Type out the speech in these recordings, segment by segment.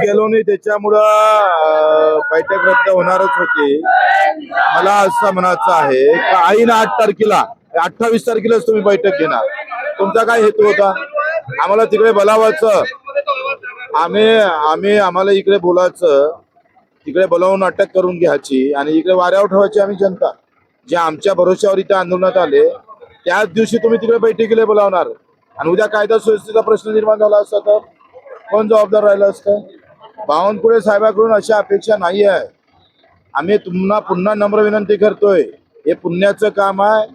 गेलो नाही. त्याच्यामुळं बैठक रद्द होणारच होती. मला असं म्हणायचं आहे का आईन आठ तारखेला अठ्ठावीस तारखेलाच तुम्ही बैठक घेणार. तुमचा काय हेतू होता? आम्हाला तिकडे बोलावायचं. आम्ही आम्ही आम्हाला इकडे बोलायचं. तिकडे बोलावून अटक करून घ्यायची आणि इकडे वाऱ्यावर ठेवायची आम्ही जनता. जे आमच्या भरोश्यावर इथे आंदोलनात आले त्याच दिवशी तुम्ही तिकडे बैठकीला बोलावणार. आणि उद्या कायदा सुव्यवस्थेचा प्रश्न निर्माण झाला असता तर कोण जबाबदार राहिलं असतं? बावनकुळे साहेबाकडून अशी अपेक्षा नाही आहे. आम्ही तुम्हाला पुन्हा नम्र विनंती करतोय. हे पुण्याचं काम आहे.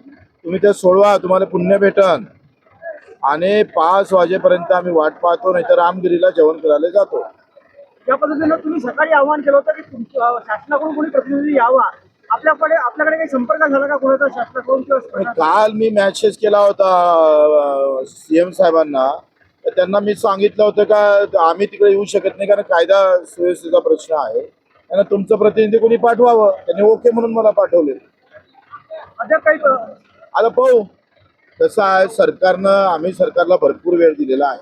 तुम्ही ते सोडवा. तुम्हाला पुण्य भेटन. आणि पाच वाजेपर्यंत आम्ही वाट पाहतो नाही तर रामगिरीला जेवण करायला जातो. या पद्धतीनं तुम्ही सकाळी आवाहन केलं होतं की शासनाकडून कोणी प्रतिनिधी यावा? आपल्याकडे आपल्याकडे काही संपर्क झाला का कोणाचा शासनाकडून काल मी मॅसेज केला होता सीएम साहेबांना. त्यांना मी सांगितलं होतं का आम्ही तिकडे येऊ शकत नाही कारण कायदा सुव्यवस्थेचा प्रश्न आहे. त्यांना तुमचं प्रतिनिधी कोणी पाठवावं? त्यांनी ओके म्हणून मला पाठवले. आता पाहू. कसं आहे सरकारनं आम्ही सरकारला भरपूर वेळ दिलेला आहे.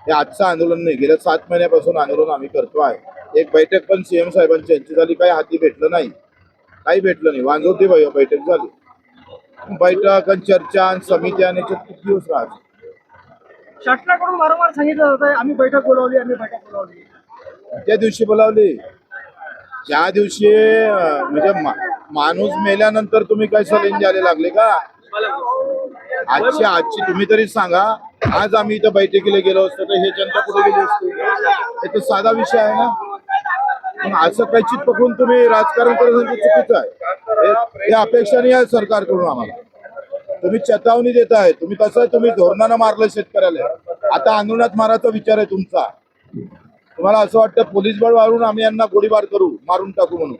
हे आजचं आंदोलन नाही गेल्या सात महिन्यापासून आंदोलन आम्ही करतो आहे. एक बैठक पण सीएम साहेबांची यांची झाली काही हाती भेटलं नाही. काही भेटलं नाही वांजवती बैठक झाली. बैठक आणि चर्चा आणि समित्या आणि किती दिवस राहते शासनाकडून वारंवार सांगितलं जात आहे आम्ही बैठक बोलावली आम्ही बैठक बोलावली. त्या दिवशी बोलावली. ज्या दिवशी म्हणजे माणूस मेल्यानंतर तुम्ही काय सलिंग द्यायला लागले का? आजची आजची तुम्ही तरी सांगा. आज आम्ही इथं बैठकीला गेलो असतो तर हे जनता कुठे गेली असते? हे तर साधा विषय आहे ना. मग असं काही चित पकडून तुम्ही राजकारण करणं चुकीचं आहे. हे अपेक्षा नाही आहे सरकारकडून आम्हाला. तुम्ही चेतावणी देत आहे. तुम्ही कसं तुम्ही धोरणानं मारलं शेतकऱ्याला. आता आंदोलनात मारायचा विचार आहे तुमचा. तुम्हाला असं वाटतं पोलीस बळ वाढवून आम्ही यांना गोळीबार करू मारून टाकू म्हणून.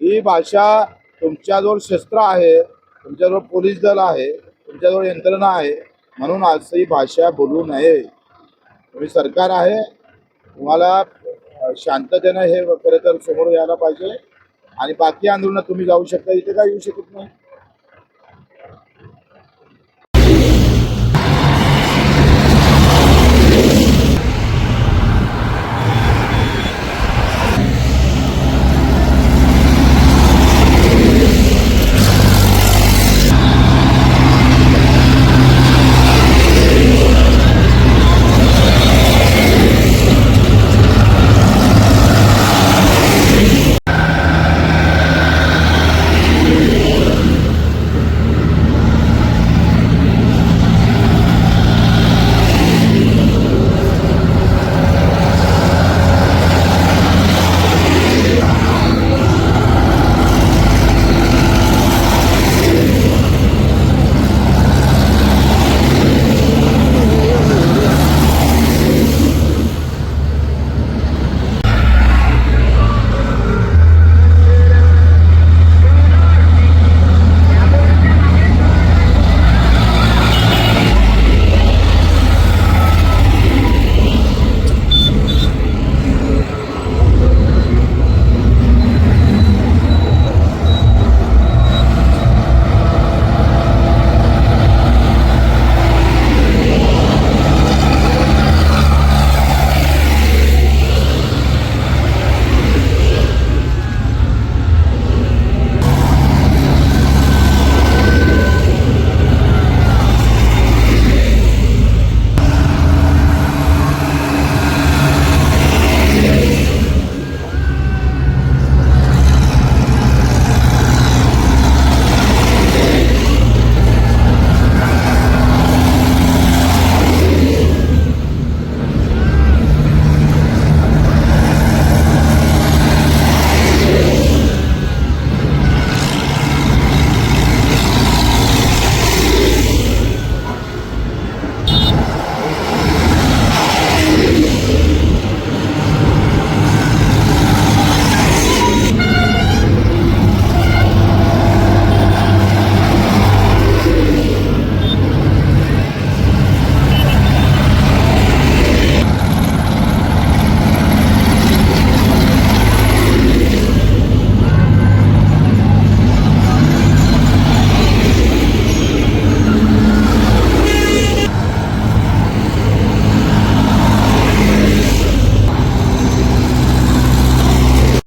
ही भाषा तुमच्याजवळ शस्त्र आहे तुमच्याजवळ पोलीस दल आहे तुमच्याजवळ यंत्रणा आहे म्हणून असं ही भाषा बोलू नये. तुम्ही सरकार आहे तुम्हाला शांततेनं हे खरं तर समोर यायला पाहिजे. आणि बाकी आंदोलनात तुम्ही जाऊ शकता इथे काय येऊ शकत नाही?